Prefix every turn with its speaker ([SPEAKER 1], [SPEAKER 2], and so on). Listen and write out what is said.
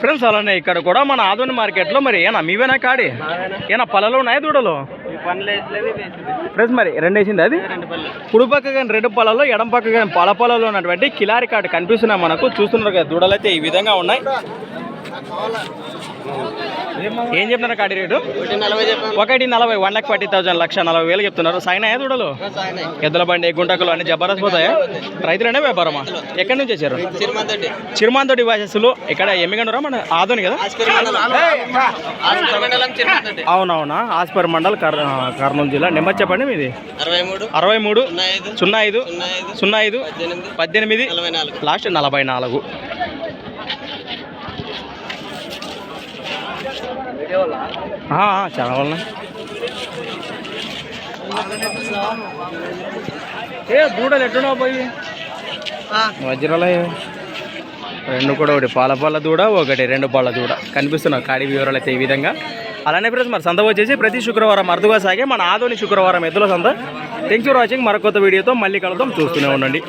[SPEAKER 1] Friends అలానే ఇక్కడ కూడా మన ఆధునిక మార్కెట్లో మరి ఏనా? మీవేనా కాడి? ఏనా పళ్ళలో ఉన్నాయా దూడలు? ఫ్రెండ్స్ మరి రెండు వేసింది అది? కుడి పక్క కానీ రెండు పొలాల్లో ఎడం పక్క కానీ పల పొలాల్లో ఉన్నటువంటి కిలారి కార్డు కనిపిస్తున్నాయి మనకు. చూస్తున్నారు కదా దూడలు అయితే ఈ విధంగా ఉన్నాయి. ఏం చెప్తున్నారు కాడి రేటు? ఒకటి నలభై వన్ లాక్ ఫార్టీ థౌసండ్ లక్ష నలభై వేలు చెప్తున్నారు. సాయినా దూడలు? ఎద్దుల బండి గుంటకులు అన్ని జబర్దస్త్ పోతాయా? రైతులనే వ్యాపారమా? ఎక్కడి నుంచి వచ్చారు? చిరుమాంతోటి వాసస్సులు ఇక్కడ ఎమ్మిగండురా? మన ఆదోని కదా? అవునవునా? ఆస్పర్ మండల్ కర్ కర్నూలు జిల్లా. నెంబర్ చెప్పండి మీది.
[SPEAKER 2] అరవై మూడు సున్నా ఐదు
[SPEAKER 1] సున్నా ఐదు
[SPEAKER 2] పద్దెనిమిది
[SPEAKER 1] లాస్ట్ నలభై నాలుగు. చాలా ఉన్నాయి ఏ దూడలు ఎట్టున్నావు పోయి? వజ్రాల రెండు కూడా ఒకటి పాల పాల దూడ ఒకటి రెండు పాల దూడ. కనిపిస్తున్నావు కాడి వివరాలు అయితే ఈ విధంగా. అలానే ఫ్రెండ్స్ మరి సంత వచ్చేసి ప్రతి శుక్రవారం అరుదుగా సాగే మన ఆదోని శుక్రవారం ఎద్దుల సంత. థ్యాంక్స్ ఫర్ వాచింగ్ మరొక కొత్త వీడియోతో మళ్ళీ కలుద్దాం. చూస్తూనే ఉండండి.